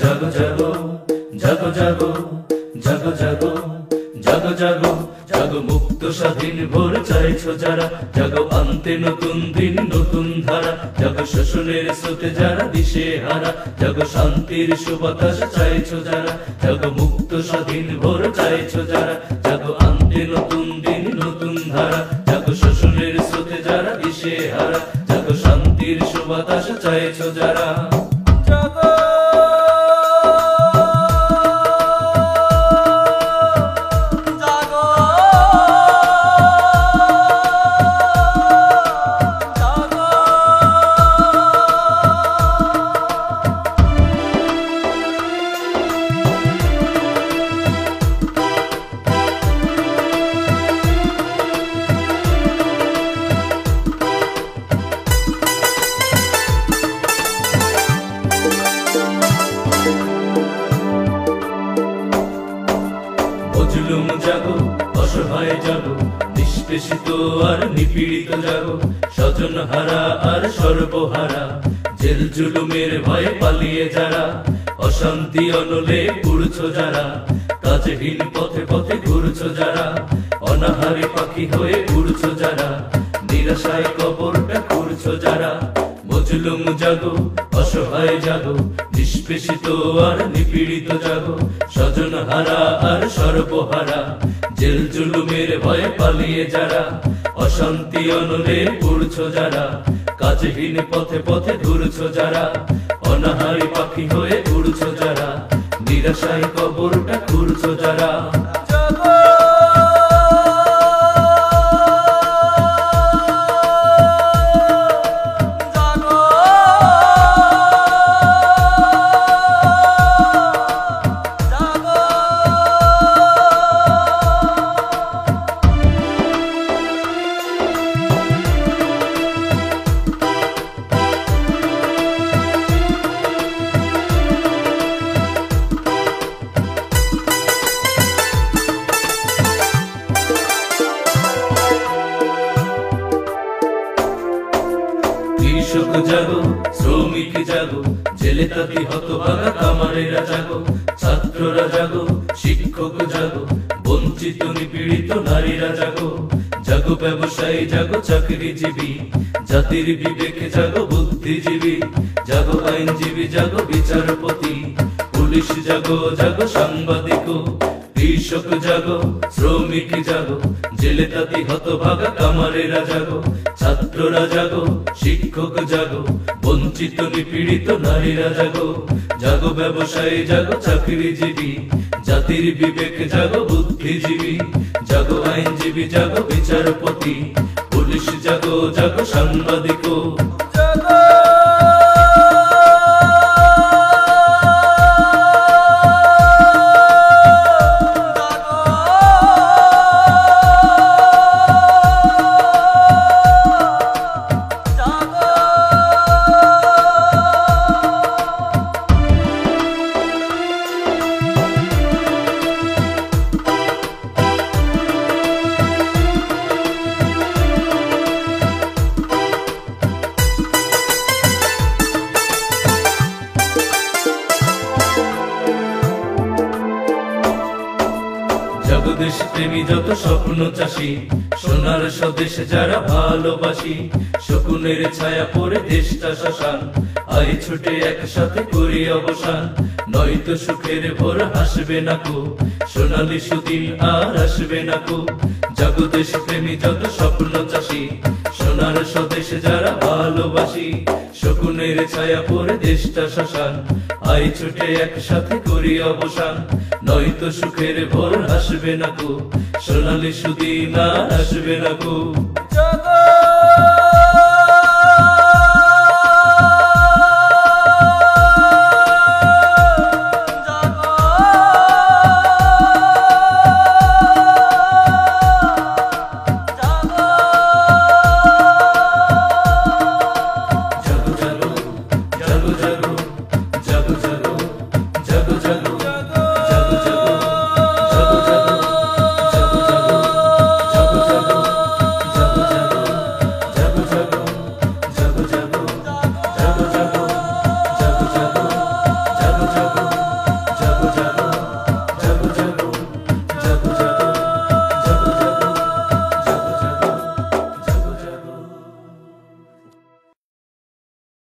জাগো জাগো জাগো জাগো জাগো জাগো জাগো জাগো জাগো মুক্ত স্বাধীন ভোর চাইছো যারা, জাগো আনতে নতুন দিন, নতুন ধারা, জাগো শোষণের স্রোতে যারা দিশে হারা, জাগো শান্তির সুবাতাস চাইছো যারা, জাগো মুক্ত স্বাধীন ভোর চাইছো যারা, জাগো আনতে নতুন দিন, নতুন ধারা, জাগো শোষণের স্রোতে যারা দিশে হারা, জাগো শান্তির সুবাতাস চাইছো যারা মজলুম জাগো, অসহায় জাগো, নিষ্পেষিত আর নিপীড়িত জাগো। স্বজন হারা আর সর্বহারা, জেল জুলুমের ভয়ে পালিয়ে যারা, অশান্তি অনলে পুড়ছো যারা, কাজহীন পথে পথে ঘুরছো যারা, অনাহারে পাখি হয়ে উড়ছো যারা, নিরাশায় কবরটা করছ যারা। মজলুম জাগো অসহায় জাগো নিষ্পেষিত আর নিপীড়িত জাগো স্বজন হারা আর সর্বহারা, জেল জুলুমের ভয়ে পালিয়ে যারা। অশান্তি অনলে পড়ছো যারা, কাজহীন পথে পথে ঘুরছো যারা। অনাহারি পাখি হয়ে উড়ছো যারা, নিরাশায় কবরটা ঘুরছো যারা। কৃষক জাগো, শ্রমিক জাগো, জেলে তাঁতি হতভাগা কামারেরা জাগো, ছাত্ররা জাগো, শিক্ষক জাগো, বঞ্চিত নিপীড়িত নারীরা জাগো জাগো ব্যবসায়ী, জাগো চাকরিজীবী, জাতির বিবেকে জাগো বুদ্ধিজীবী, জাগো আইনজীবী, জাগো বিচারপতি, পুলিশ জাগো জাগো সাংবাদিক কৃষক জাগো, শ্রমিক জাগো, জেলে তাঁতি হতভাগা, কামারেরা জাগো, ছাত্ররা জাগো, শিক্ষক জাগো, বঞ্চিত, নিপীড়িত নারীরা জাগো জাগো ব্যবসায়ী, জাগো চাকরিজীবী, জাতির বিবেক জাগো বুদ্ধিজীবী, জাগো আইনজীবী, জাগো বিচারপতি, পুলিশ জাগো জাগো সাংবাদিক জগদেশ প্রেমী যত স্বপ্ন চাষি, সোনার স্বদেশ যারা ভালোবাসি, শকুনের ছায়া পরে দেশটা শ্মশান আই ছুটে একসাথে করি অবসান, নয়তো সুখের ভোর হাসবে না কো, সোনালি সুদিন আর আসবে না কো জগদেশ প্রেমী, যত স্বপ্ন চাষি, সোনার স্বদেশ যারা ভালোবাসি, শকুনের ছায়া পরে দেশটা শ্মশান আই ছুটে একসাথে করি অবসান, নয়তো সুখের ভোর আসবে না কো, সোনালি সুদিন আসবে না কো। জাগো